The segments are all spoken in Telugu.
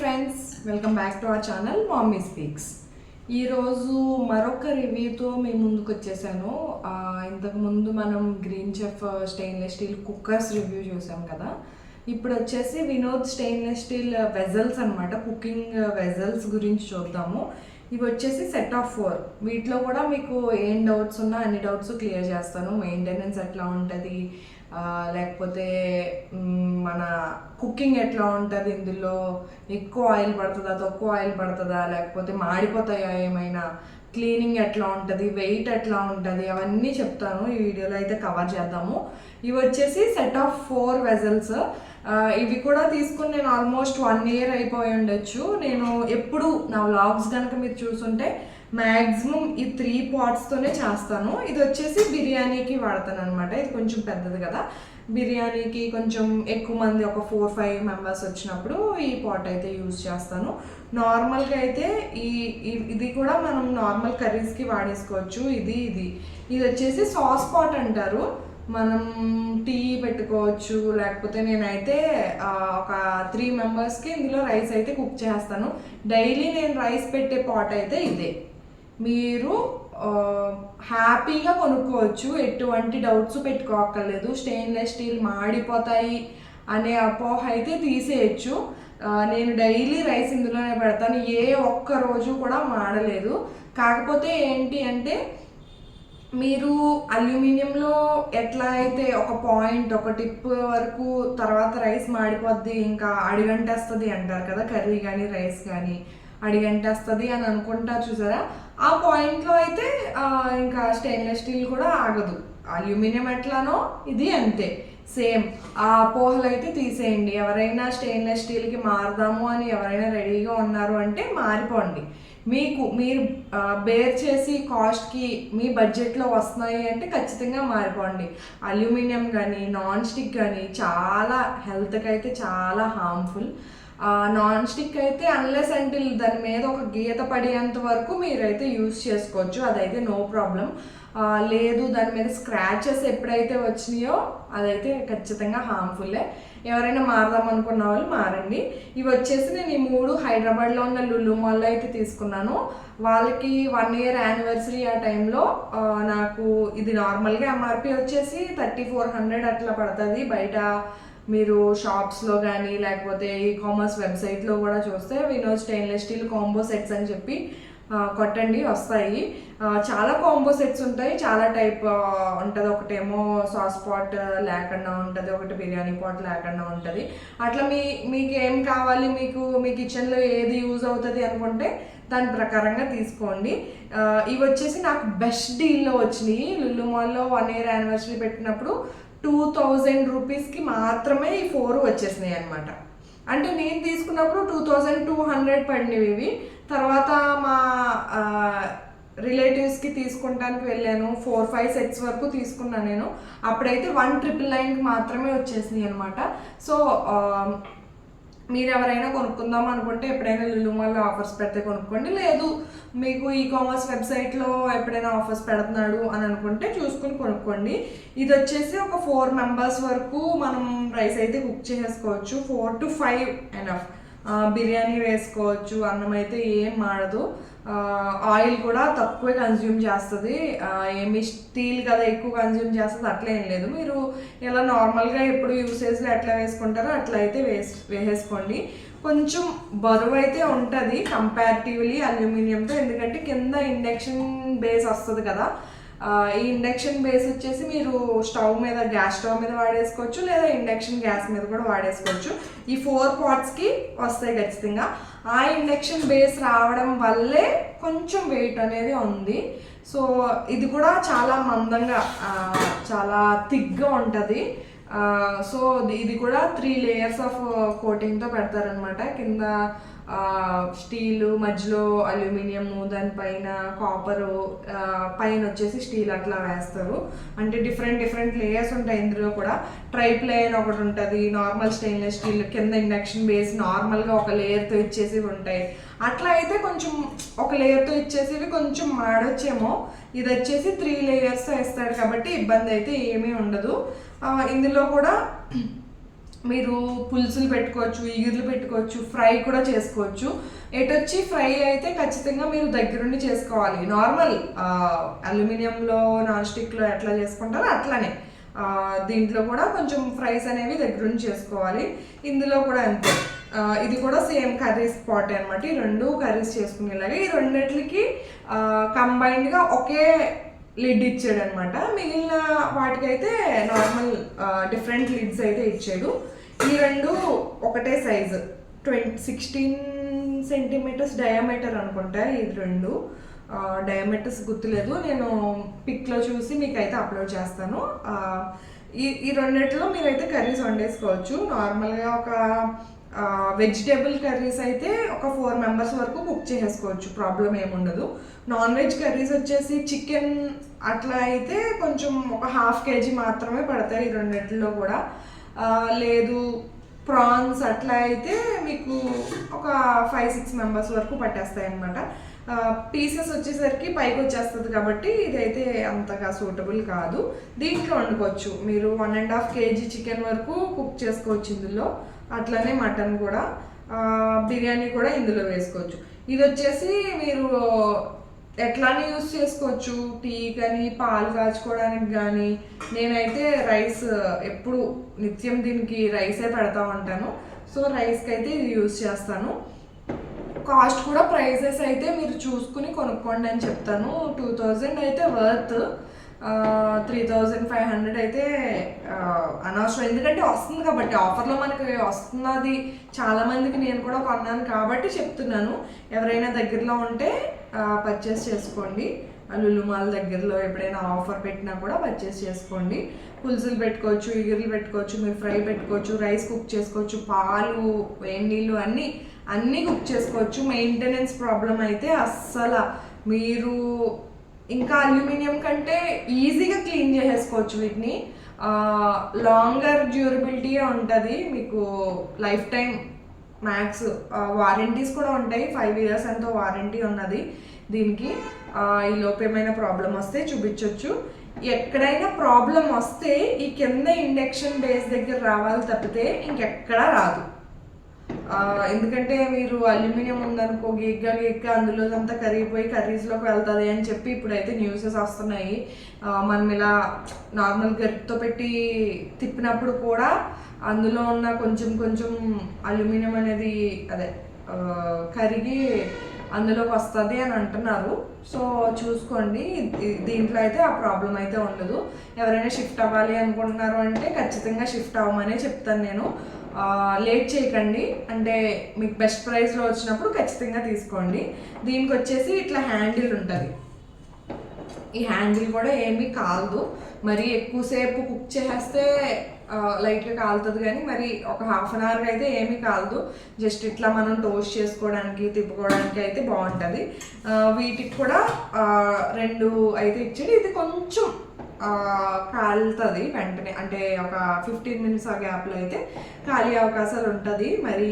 Friends welcome back to our channel mummy speaks ఈరోజు మరొక రివ్యూతో మేము ముందుకు వచ్చేసాను. ఇంతకుముందు మనం green chef stainless steel cookers review చూసాం కదా. ఇప్పుడు వచ్చేసి వినోద్ స్టెయిన్లెస్ స్టీల్ వెజల్స్ అనమాట కుకింగ్ వెజల్స్ గురించి చూద్దాము. ఇవి వచ్చేసి సెట్ ఆఫ్ ఫోర్ వీటిలో కూడా మీకు ఏం డౌట్స్ ఉన్నా అన్ని డౌట్స్ క్లియర్ చేస్తాను. మెయింటెనెన్స్ ఎట్లా ఉంటుంది? లేకపోతే మన కుకింగ్ ఎట్లా ఉంటుంది ఇందులో? ఎక్కువ ఆయిల్ పడుతుందా? తక్కువ ఆయిల్ పడుతుందా? లేకపోతే మాడిపోతాయా ఏమైనా? క్లీనింగ్ ఎట్లా ఉంటుంది? వెయిట్ ఎట్లా ఉంటుంది? అవన్నీ చెప్తాను. ఈ వీడియోలో అయితే కవర్ చేద్దాము. ఇవి వచ్చేసి సెట్ ఆఫ్ ఫోర్ వెజల్స్ ఇవి కూడా తీసుకుని నేను ఆల్మోస్ట్ వన్ ఇయర్ అయిపోయి ఉండొచ్చు. నేను ఎప్పుడు నా వ్లాగ్స్ కనుక మీరు చూసుంటే మ్యాక్సిమం ఈ త్రీ పాట్స్తోనే చేస్తాను. ఇది వచ్చేసి బిర్యానీకి వాడతాను అనమాట ఇది కొంచెం పెద్దది కదా. బిర్యానీకి కొంచెం ఎక్కువ మంది ఒక ఫోర్ ఫైవ్ మెంబర్స్ వచ్చినప్పుడు ఈ పాట్ అయితే యూజ్ చేస్తాను. నార్మల్గా అయితే ఈ ఇది కూడా మనం నార్మల్ కర్రీస్కి వాడేసుకోవచ్చు. ఇది ఇది. ఇది వచ్చేసి సాస్ పాట్ అంటారు. మనం టీ పెట్టుకోవచ్చు. లేకపోతే నేనైతే ఒక త్రీ మెంబర్స్కి ఇందులో రైస్ అయితే కుక్ చేస్తాను. డైలీ నేను రైస్ పెట్టే పాట్ అయితే ఇదే. మీరు హ్యాపీగా కొనుక్కోవచ్చు. ఎటువంటి డౌట్స్ పెట్టుకోక్కర్లేదు. స్టెయిన్లెస్ స్టీల్ మాడిపోతాయి అనే అపోహ అయితే తీసేయచ్చు. నేను డైలీ రైస్ ఇందులోనే పెడతాను. ఏ ఒక్క రోజు కూడా మాడలేదు. కాకపోతే ఏంటి అంటే మీరు అల్యూమినియంలో ఎట్లా అయితే ఒక పాయింట్ ఒక టిప్ వరకు తర్వాత రైస్ మాడిపోద్ది ఇంకా అడిగంటేస్తుంది అంటారు కదా కర్రీ కానీ రైస్ కానీ అడిగంటేస్తుంది అని అనుకుంటారు చూసారా? ఆ పాయింట్లో అయితే ఇంకా స్టెయిన్లెస్ స్టీల్ కూడా ఆగదు. అల్యూమినియం ఎట్లానో ఇది అంతే సేమ్ ఆ అపోహలు అయితే తీసేయండి. ఎవరైనా స్టెయిన్లెస్ స్టీల్కి మారదాము అని ఎవరైనా రెడీగా ఉన్నారు అంటే మారిపోండి. మీకు మీరు బేర్ చేసి కాస్ట్కి మీ బడ్జెట్లో వస్తున్నాయి అంటే ఖచ్చితంగా మారిపోండి. అల్యూమినియం కానీ నాన్ స్టిక్ కానీ చాలా హెల్త్కి అయితే చాలా హార్మ్ఫుల్ నాన్ స్టిక్ అయితే అన్లెస్ అంటిల్ దాని మీద ఒక గీత పడేంత వరకు మీరైతే యూస్ చేసుకోవచ్చు. అదైతే నో ప్రాబ్లం లేదు దాని మీద స్క్రాచెస్ ఎప్పుడైతే వచ్చినాయో అదైతే ఖచ్చితంగా హార్మ్ఫుల్లే ఎవరైనా మారదాం అనుకున్న వాళ్ళు మారండి. ఇవి వచ్చేసి నేను ఈ మూడు హైదరాబాద్లో ఉన్న లులు మాల్లో అయితే తీసుకున్నాను. వాళ్ళకి వన్ ఇయర్ యానివర్సరీ ఆ టైంలో నాకు ఇది నార్మల్గా ఎంఆర్పి వచ్చేసి థర్టీ ఫోర్ హండ్రెడ్ అట్లా పడుతుంది. బయట మీరు షాప్స్లో కానీ లేకపోతే ఈ కామర్స్ వెబ్సైట్లో కూడా చూస్తే Vinod stainless steel combo sets అని చెప్పి కొట్టండి వస్తాయి. చాలా కాంబో సెట్స్ ఉంటాయి. చాలా టైప్ ఉంటుంది. ఒకటేమో సాస్ పాట్ లేకుండా ఉంటుంది. ఒకటి బిర్యానీ పాట్ లేకుండా ఉంటుంది. అట్లా మీ మీకు ఏం కావాలి? మీకు మీ కిచెన్లో ఏది యూజ్ అవుతుంది అనుకుంటే దాని ప్రకారంగా తీసుకోండి. ఇవి వచ్చేసి నాకు బెస్ట్ డీల్లో వచ్చినాయి. లుల్లు మాల్లో వన్ ఇయర్ యానివర్సరీ పెట్టినప్పుడు టూ థౌజండ్ రూపీస్కి మాత్రమే ఈ ఫోర్ వచ్చేసినాయి అనమాట అంటే నేను తీసుకున్నప్పుడు టూ థౌజండ్ టూ హండ్రెడ్ పడినవి ఇవి. తర్వాత మా రిలేటివ్స్కి తీసుకుంటానికి వెళ్ళాను. ఫోర్ ఫైవ్ సెట్స్ వరకు తీసుకున్నాను నేను. అప్పుడైతే వన్ ట్రిపుల్ నైన్కి మాత్రమే వచ్చేసినాయి అనమాట సో మీరు ఎవరైనా కొనుక్కుందాం అనుకుంటే ఎప్పుడైనా లులుమాల్లో ఆఫర్స్ పెడితే కొనుక్కోండి. లేదు మీకు ఈ కామర్స్ వెబ్సైట్లో ఎప్పుడైనా ఆఫర్స్ పెడుతున్నాడు అని అనుకుంటే చూసుకుని కొనుక్కోండి. ఇది వచ్చేసి ఒక ఫోర్ మెంబర్స్ వరకు మనం రైస్ అయితే కుక్ చేసుకోవచ్చు four to five and biryani వేసుకోవచ్చు. అన్నం అయితే ఏం మాడదు. ఆయిల్ కూడా తక్కువే కన్జ్యూమ్ చేస్తుంది. ఏమి స్టీల్ కదా ఎక్కువ కన్జ్యూమ్ చేస్తుంది అట్లా ఏం లేదు. మీరు ఇలా నార్మల్గా ఎప్పుడు యూసేజ్లో ఎట్లా వేసుకుంటారో అట్లా అయితే వేస్ వేసేసుకోండి. కొంచెం బరువు అయితే ఉంటుంది కంపారిటివ్లీ అల్యూమినియంతో ఎందుకంటే కింద ఇండక్షన్ బేస్ వస్తుంది కదా. ఈ ఇండక్షన్ బేస్ వచ్చేసి మీరు స్టవ్ మీద గ్యాస్ స్టవ్ మీద వాడేసుకోవచ్చు లేదా ఇండక్షన్ గ్యాస్ మీద కూడా వాడేసుకోవచ్చు. ఈ ఫోర్ పాట్స్కి వస్తాయి ఖచ్చితంగా. ఆ ఇండక్షన్ బేస్ రావడం వల్లే కొంచెం వెయిట్ అనేది ఉంది. సో ఇది కూడా చాలా మందంగా చాలా థిక్గా ఉంటుంది. సో ఇది కూడా త్రీ లేయర్స్ ఆఫ్ కోటింగ్తో పెడతారనమాట కింద స్టీల్ మధ్యలో అల్యూమినియం దానిపైన కాపరు పైన వచ్చేసి స్టీల్ అట్లా వేస్తారు. అంటే డిఫరెంట్ డిఫరెంట్ లేయర్స్ ఉంటాయి ఇందులో కూడా. ట్రై ప్లేన్ ఒకటి ఉంటుంది నార్మల్ స్టెయిన్లెస్ స్టీల్ కింద ఇండక్షన్ బేస్ నార్మల్గా ఒక లేయర్తో ఇచ్చేసి ఉంటాయి. అట్లా అయితే కొంచెం ఒక లేయర్తో ఇచ్చేసివి కొంచెం మాడొచ్చేమో. ఇది వచ్చేసి త్రీ లేయర్స్ వేస్తాడు కాబట్టి ఇబ్బంది అయితే ఏమీ ఉండదు. ఇందులో కూడా మీరు పులుసులు పెట్టుకోవచ్చు ఈగుర్లు పెట్టుకోవచ్చు ఫ్రై కూడా చేసుకోవచ్చు. ఎటొచ్చి ఫ్రై అయితే ఖచ్చితంగా మీరు దగ్గరుండి చేసుకోవాలి. నార్మల్ అల్యూమినియంలో నాన్ స్టిక్లో ఎట్లా చేసుకుంటారో అట్లానే. దీంట్లో కూడా కొంచెం ఫ్రైస్ అనేవి దగ్గరుండి చేసుకోవాలి. ఇందులో కూడా అంతే. ఇది కూడా సేమ్ కర్రీస్ పాట్ అనమాట ఈ రెండు కర్రీస్ చేసుకునేలాగా. ఈ రెండిట్లకి కంబైన్డ్గా ఒకే లిడ్ ఇచ్చాడు అనమాట మిగిలిన వాటికైతే నార్మల్ డిఫరెంట్ లిడ్స్ అయితే ఇచ్చాడు. ఈ రెండు ఒకటే size. Twenty sixteen centimetres diameter అనుకుంటా ఇది రెండు. డయామీటర్స్ గుర్తులేదు. నేను పిక్లో చూసి మీకు అయితే అప్లోడ్ చేస్తాను ఈ ఈ రెండిట్లో మీరైతే కర్రీస్ వండేసుకోవచ్చు. నార్మల్గా ఒక వెజిటేబుల్ కర్రీస్ అయితే ఒక ఫోర్ మెంబర్స్ వరకు కుక్ చేసేసుకోవచ్చు. ప్రాబ్లం ఏముండదు నాన్ వెజ్ కర్రీస్ వచ్చేసి చికెన్ అట్లా అయితే కొంచెం ఒక హాఫ్ కేజీ మాత్రమే పడతాయి ఈ రెండిట్లో కూడా. లేదు ప్రాన్స్ అట్లా అయితే మీకు ఒక ఫైవ్ సిక్స్ మెంబర్స్ వరకు పట్టేస్తాయి అనమాట పీసెస్ వచ్చేసరికి పైకి వచ్చేస్తుంది కాబట్టి ఇదైతే అంతగా సూటబుల్ కాదు. దీంట్లో వండుకోవచ్చు. మీరు one and half KG chicken వరకు కుక్ చేసుకోవచ్చు ఇందులో. అట్లనే మటన్ కూడా. బిర్యానీ కూడా ఇందులో వేసుకోవచ్చు. ఇది వచ్చేసి మీరు ఎట్లానే యూస్ చేసుకోవచ్చు. టీ కానీ పాలు కాచుకోవడానికి కానీ. నేనైతే రైస్ ఎప్పుడు నిత్యం దీనికి రైసే పెడతా ఉంటాను సో రైస్కి అయితే ఇది యూస్ చేస్తాను. కాస్ట్ కూడా ప్రైజెస్ అయితే మీరు చూసుకుని కొనుక్కోండి అని చెప్తాను. టూ థౌజండ్ అయితే worth. Three thousand five hundred అయితే అనవసరం. ఎందుకంటే వస్తుంది కాబట్టి ఆఫర్లో మనకి వస్తున్నది చాలా మందికి నేను కూడా కొన్నాను కాబట్టి చెప్తున్నాను. ఎవరైనా దగ్గరలో ఉంటే పర్చేస్ చేసుకోండి. లులుమాల దగ్గరలో ఎప్పుడైనా ఆఫర్ పెట్టినా కూడా పర్చేస్ చేసుకోండి. పులుసులు పెట్టుకోవచ్చు ఇగురులు పెట్టుకోవచ్చు మీరు ఫ్రై పెట్టుకోవచ్చు రైస్ కుక్ చేసుకోవచ్చు పాలు వేడి నీళ్ళు అన్నీ అన్నీ కుక్ చేసుకోవచ్చు. మెయింటెనెన్స్ ప్రాబ్లం అయితే అస్సలు మీరు ఇంకా అల్యూమినియం కంటే ఈజీగా క్లీన్ చేసేసుకోవచ్చు వీటిని. లాంగర్ డ్యూరబిలిటీ ఉంటుంది. మీకు లైఫ్ టైం మ్యాక్స్ వారంటీస్ కూడా ఉంటాయి. ఫైవ్ ఇయర్స్ ఎంతో వారంటీ ఉన్నది. దీనికి ఈ లోపేమైనా ప్రాబ్లం వస్తే చూపించవచ్చు ఎక్కడైనా ప్రాబ్లం వస్తే ఈ కింద ఇండక్షన్ బేస్ దగ్గర రావాలి తప్పితే ఇంకెక్కడా రాదు. ఎందుకంటే మీరు అల్యూమినియం ఉందనుకో గిగ్గా గిగ్గా అందులో అంతా కరిగిపోయి కర్రీస్లోకి వెళ్తుంది అని చెప్పి ఇప్పుడైతే న్యూసెస్ వస్తున్నాయి. మనం ఇలా నార్మల్ గరిటతో పెట్టి తిప్పినప్పుడు కూడా అందులో ఉన్న కొంచెం కొంచెం అల్యూమినియం అనేది అదే కరిగి అందులోకి వస్తుంది అని అంటున్నారు. సో చూసుకోండి. దీంట్లో అయితే ఆ ప్రాబ్లం అయితే ఉండదు. ఎవరైనా షిఫ్ట్ అవ్వాలి అనుకుంటున్నారు అంటే ఖచ్చితంగా షిఫ్ట్ అవ్వమనే చెప్తాను నేను. లేట్ చేయకండి. అంటే మీకు బెస్ట్ ప్రైస్లో వచ్చినప్పుడు ఖచ్చితంగా తీసుకోండి. దీనికి వచ్చేసి ఇట్లా హ్యాండిల్ ఉంటుంది. ఈ హ్యాండిల్ కూడా ఏమీ కాలదు మరి ఎక్కువసేపు కుక్ చేస్తే లైట్గా కాలుతుంది కానీ మరి ఒక హాఫ్ అన్ అవర్కి అయితే ఏమీ కాలదు. జస్ట్ ఇట్లా మనం టోస్ట్ చేసుకోవడానికి తిప్పుకోవడానికి అయితే బాగుంటుంది. వీటికి కూడా రెండు అయితే ఇచ్చాడు ఇది కొంచెం కాలుతుంది వెంటనే. అంటే ఒక ఫిఫ్టీన్ మినిట్స్ ఆ గ్యాప్లో అయితే ఖాళీ అవకాశాలు ఉంటుంది. మరి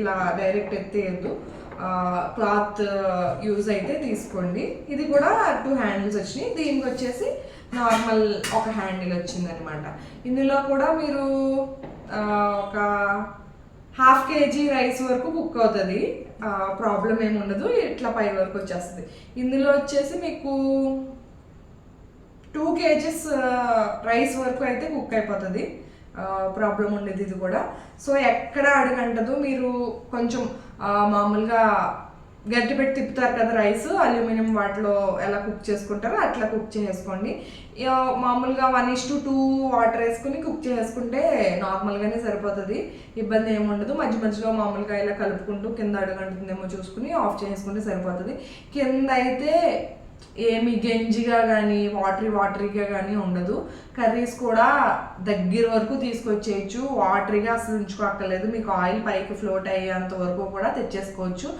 ఇలా డైరెక్ట్ ఎత్తేయద్దు. క్లాత్ యూజ్ అయితే తీసుకోండి. ఇది కూడా టూ హ్యాండిల్స్ వచ్చినాయి. దీనికి వచ్చేసి నార్మల్ ఒక హ్యాండిల్ వచ్చింది అనమాట ఇందులో కూడా మీరు ఒక హాఫ్ కేజీ రైస్ వరకు కుక్ అవుతుంది. ప్రాబ్లం ఏమి ఉండదు. ఇట్లా పై వరకు వచ్చేస్తుంది. ఇందులో వచ్చేసి మీకు టూ కేజీస్ రైస్ వరకు అయితే కుక్ అయిపోతుంది. ప్రాబ్లం ఉండేది ఇది కూడా. సో ఎక్కడ అడుగంటదు. మీరు కొంచెం మామూలుగా గట్టి పెట్టి తిప్పుతారు కదా రైస్ అల్యూమినియం వాటిలో ఎలా కుక్ చేసుకుంటారో అట్లా కుక్ చేసుకోండి. మామూలుగా one is to two water వేసుకుని కుక్ చేసుకుంటే నార్మల్గానే సరిపోతుంది. ఇబ్బంది ఏమి ఉండదు. మధ్య మధ్యలో మామూలుగా ఇలా కలుపుకుంటూ కింద అడుగంటుందేమో చూసుకుని ఆఫ్ చేసుకుంటే సరిపోతుంది. కింద అయితే ఏమి గంజిగా కానీ వాటరీ వాటరీగా కానీ ఉండదు. కర్రీస్ కూడా దగ్గర వరకు తీసుకొచ్చేయచ్చు. వాటరీగా అసలు ఉంచుకోక్కర్లేదు. మీకు ఆయిల్ పైకి ఫ్లోట్ అయ్యేంత వరకు కూడా తెచ్చేసుకోవచ్చు.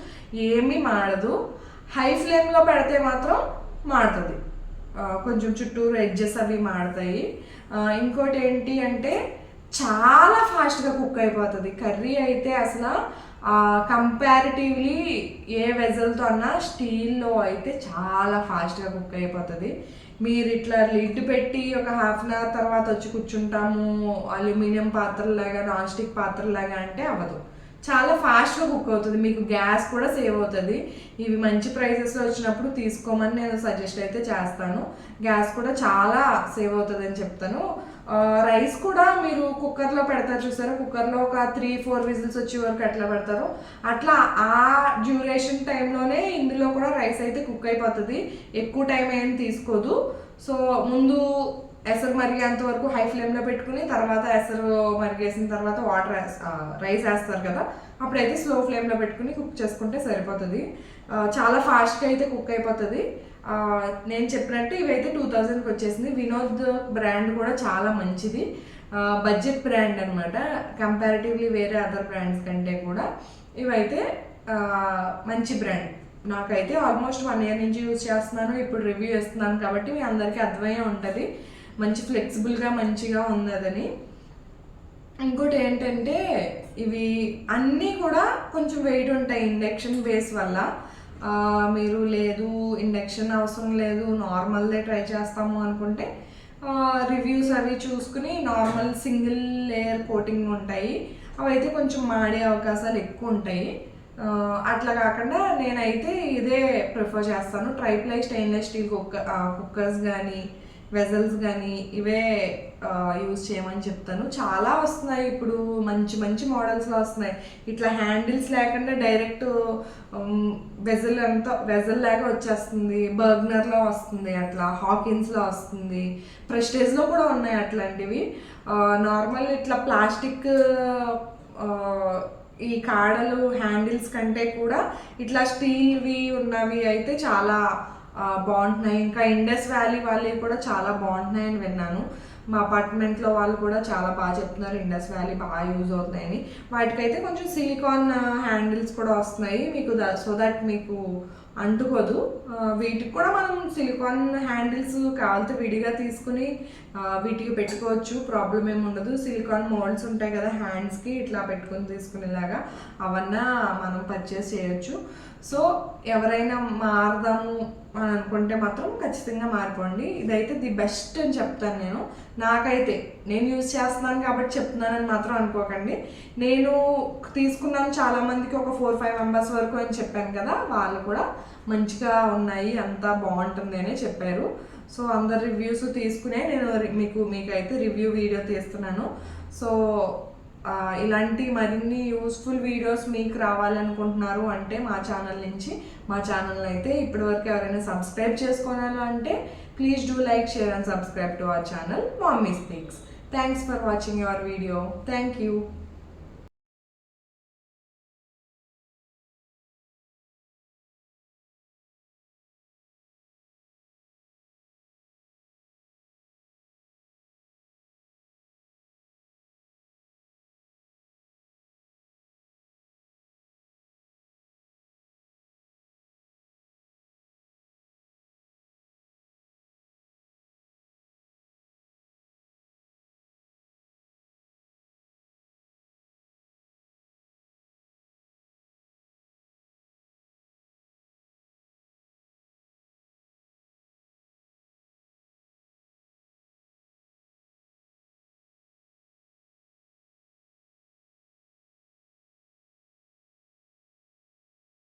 ఏమీ మాడదు హై ఫ్లేమ్లో పెడితే మాత్రం మాడుతుంది కొంచెం చుట్టూరు ఎడ్జెస్ అవి మాడతాయి ఇంకోటి ఏంటి అంటే చాలా ఫాస్ట్గా కుక్ అయిపోతుంది. కర్రీ అయితే అసలు కంపారిటివ్లీ ఏ వెజల్తో అన్నా స్టీల్లో అయితే చాలా ఫాస్ట్గా కుక్ అయిపోతుంది. మీరు ఇట్లా లిడ్ పెట్టి ఒక హాఫ్ అన్ అవర్ తర్వాత వచ్చి కూర్చుంటాము అల్యూమినియం పాత్రలాగా నాన్ స్టిక్ పాత్రలాగా అంటే అవ్వదు. చాలా ఫాస్ట్గా కుక్ అవుతుంది. మీకు గ్యాస్ కూడా సేవ్ అవుతుంది. ఇవి మంచి ప్రైసెస్లో వచ్చినప్పుడు తీసుకోమని నేను సజెస్ట్ అయితే చేస్తాను. గ్యాస్ కూడా చాలా సేవ్ అవుతుంది అని చెప్తాను. రైస్ కూడా మీరు కుక్కర్లో పెడతారు చూసారా? కుక్కర్లో ఒక త్రీ ఫోర్ విజిల్స్ వచ్చే వరకు ఎట్లా పెడతారు అట్లా ఆ డ్యూరేషన్ టైంలోనే ఇందులో కూడా రైస్ అయితే కుక్ అయిపోతుంది. ఎక్కువ టైం ఏం తీసుకోదు. సో ముందు ఎసరు మరిగేంత వరకు హై ఫ్లేమ్లో పెట్టుకుని తర్వాత ఎసరు మరిగేసిన తర్వాత వాటర్ రైస్ వేస్తారు కదా? అప్పుడైతే స్లో ఫ్లేమ్లో పెట్టుకుని కుక్ చేసుకుంటే సరిపోతుంది. చాలా ఫాస్ట్గా అయితే కుక్ అయిపోతుంది. నేను చెప్పినట్టు ఇవైతే టూ థౌజండ్కి వచ్చేసింది. వినోద్ బ్రాండ్ కూడా చాలా మంచిది. బడ్జెట్ బ్రాండ్ అనమాట కంపారిటివ్లీ వేరే అదర్ బ్రాండ్స్ కంటే కూడా ఇవైతే మంచి బ్రాండ్ నాకైతే ఆల్మోస్ట్ వన్ ఇయర్ నుంచి యూజ్ చేస్తున్నాను. ఇప్పుడు రివ్యూ ఇస్తున్నాను కాబట్టి మీ అందరికీ అర్థమయ్యే ఉంటుంది. మంచి ఫ్లెక్సిబుల్గా మంచిగా ఉన్నదని. ఇంకోటి ఏంటంటే ఇవి అన్నీ కూడా కొంచెం వెయిట్ ఉంటాయి. ఇండక్షన్ బేస్ వల్ల. మీరు లేదు ఇండక్షన్ అవసరం లేదు నార్మల్దే ట్రై చేస్తాము అనుకుంటే రివ్యూస్ అవి చూసుకుని నార్మల్ సింగిల్ లేయర్ కోటింగ్ ఉంటాయి. అవైతే కొంచెం మాడే అవకాశాలు ఎక్కువ ఉంటాయి అట్లా కాకుండా నేనైతే ఇదే ప్రిఫర్ చేస్తాను. Triply stainless steel cook cookers కానీ వెజల్స్ కానీ ఇవే యూజ్ చేయమని చెప్తాను. చాలా వస్తున్నాయి ఇప్పుడు. మంచి మంచి మోడల్స్లో వస్తున్నాయి. ఇట్లా హ్యాండిల్స్ లేకుండా డైరెక్ట్ వెజల్ అంతా వెజల్ లాగా వచ్చేస్తుంది. బర్గ్నర్లో వస్తుంది అట్లా. హాకిన్స్లో వస్తుంది. ప్రెస్టేజ్లో కూడా ఉన్నాయి అట్లాంటివి. నార్మల్ ఇట్లా ప్లాస్టిక్ ఈ కాడలు హ్యాండిల్స్ కంటే కూడా ఇట్లా స్టీల్వి ఉన్నవి అయితే చాలా బాగుంటున్నాయి. ఇంకా ఇండస్ వ్యాలీ వాళ్ళవి కూడా చాలా బాగుంటున్నాయి అని విన్నాను. మా అపార్ట్మెంట్లో వాళ్ళు కూడా చాలా బాగా చెప్తున్నారు ఇండస్ వ్యాలీ బాగా యూజ్ అవుతున్నాయని. వాటికైతే కొంచెం సిలికాన్ హ్యాండిల్స్ కూడా వస్తున్నాయి. మీకు సో దట్ మీకు అంటుకోదు. వీటికి కూడా మనం సిలికాన్ హ్యాండిల్స్ కావాలితే విడిగా తీసుకుని వీటికి పెట్టుకోవచ్చు. ప్రాబ్లం ఏమి ఉండదు. సిలికాన్ మోల్డ్స్ ఉంటాయి కదా హ్యాండ్స్కి ఇట్లా పెట్టుకుని తీసుకునేలాగా అవన్నా మనం పర్చేస్ చేయొచ్చు. సో ఎవరైనా మారదాము అని అనుకుంటే మాత్రం ఖచ్చితంగా మారిపోండి. ఇదైతే ది బెస్ట్ అని చెప్తాను నేను. నాకైతే నేను యూజ్ చేస్తున్నాను కాబట్టి చెప్తున్నానని మాత్రం అనుకోకండి. నేను తీసుకున్నాను చాలా మందికి ఒక ఫోర్ ఫైవ్ మెంబర్స్ వరకు అని చెప్పాను కదా వాళ్ళు కూడా మంచిగా ఉన్నాయి అంతా బాగుంటుంది అని చెప్పారు. సో అందరు రివ్యూస్ తీసుకునే నేను మీకు మీకైతే రివ్యూ వీడియో తీస్తున్నాను. సో ఇలాంటి మరిన్ని యూస్ఫుల్ వీడియోస్ మీకు రావాలనుకుంటున్నారు అంటే మా ఛానల్ నుంచి మా ఛానల్ అయితే ఇప్పటివరకు ఎవరైనా సబ్స్క్రైబ్ చేసుకోవాలి అంటే please do like share and subscribe to our channel mummy speaks thanks for watching your video thank you